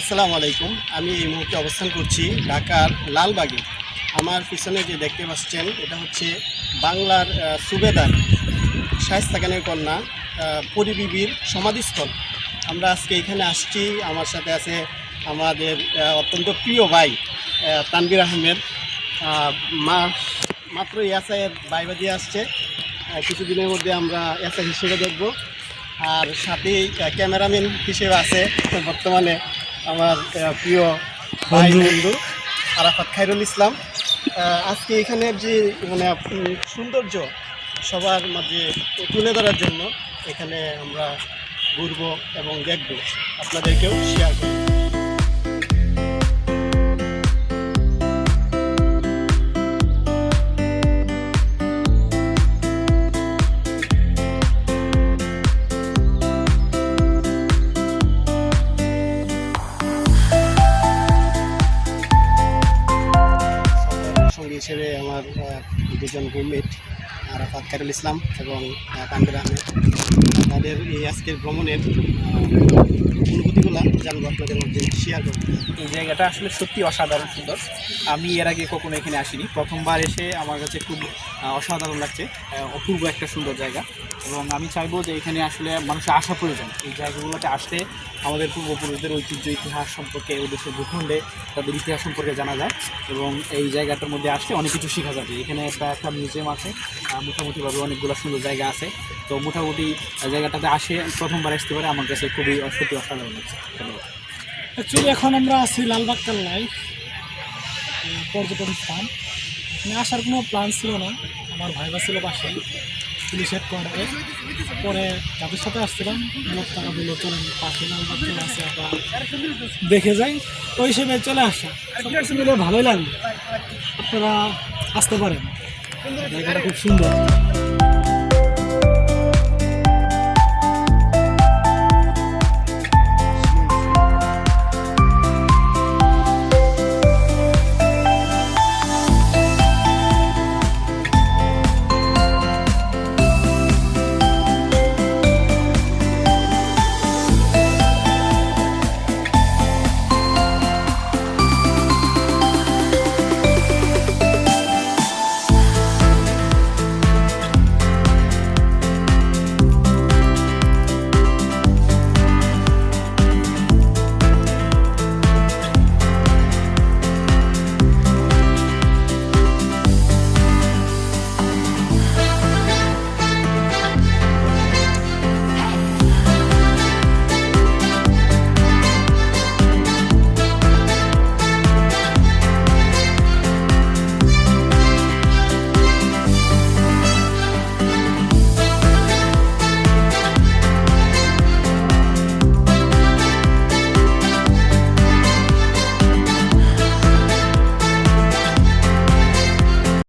আসসালামু আলাইকুম। আমি এই মুহূর্তে অবস্থান করছি ঢাকার লালবাগে। আমার পিছনে যে দেখতে পাচ্ছেন, এটা হচ্ছে বাংলার সুবেদার শায়স্তা কন্যা পরিবিবির সমাধিস্থল। আমরা আজকে এখানে আসছি। আমার সাথে আছে আমাদের অত্যন্ত প্রিয় ভাই তানবির আহমেদ। মা, মাত্র ইয়াসাইয়ের বাইবা দিয়ে আসছে। কিছুদিনের মধ্যে আমরা ইয়াসাই হিসেবে দেখব। আর সাথেই ক্যামেরাম্যান হিসেবে আছে বর্তমানে আমার প্রিয় ভাই বন্ধু। আরাফাত খাইরুল ইসলাম। আজকে এখানে যে মানে সৌন্দর্য সবার মাঝে তুলে ধরার জন্য এখানে আমরা ঘুরবো এবং দেখব। আপনাদেরকেও শেয়ার করব। হিসেবে আমার দুজন রুমমেট আরাফাত খায়রুল ইসলাম এবং তানভীর আহমেদ। তাদের এই আজকের ভ্রমণের অনুভূতিগুলো জানব আপনাদের মধ্যে শেয়ার করব। এই জায়গাটা আসলে সত্যি অসাধারণ সুন্দর। আমি এর আগে কখনো এখানে আসিনি। প্রথমবার এসে আমার কাছে খুব অসাধারণ লাগছে অপূর্ব একটা সুন্দর জায়গা। এবং আমি চাইব যে এখানে আসলে মানুষের আসা প্রয়োজন। এই জায়গাগুলোতে আসলে আমাদের পূর্বপুরুষদের ঐতিহ্য, ইতিহাস সম্পর্কে ওদেশের ভূখণ্ডে তাদের ইতিহাস সম্পর্কে জানা যায়। এবং এই জায়গাটার মধ্যে আসলে অনেক কিছু শেখা যাবে এখানে একটা একটা মিউজিয়াম আছে মোটামুটিভাবে অনেকগুলো সুন্দর জায়গা আছে। তো মোটামুটি জায়গাটাতে আসে, প্রথমবার আসতে পারে। আমার কাছে খুবই সত্যি অসাধারণ লাগছে। অ্যাকচুয়ালি এখন আমরা আছি লালবাগ কেল্লায় এই পর্যটন স্থান। মানে আসার কোনো প্ল্যান ছিল না। আমার ভাইবা ছিল পাশে, পুলিশ হেডকোয়ার্টারে। পরে তাদের সাথে আসছিলাম। লোক তারা বলল, চলেন পাশে লালবাগ চলে আসে, আমরা দেখে যাই। ওই হিসেবে চলে আসা। ভালোই লাগল। আপনারা আসতে পারেন। জায়গাটা খুব সুন্দর।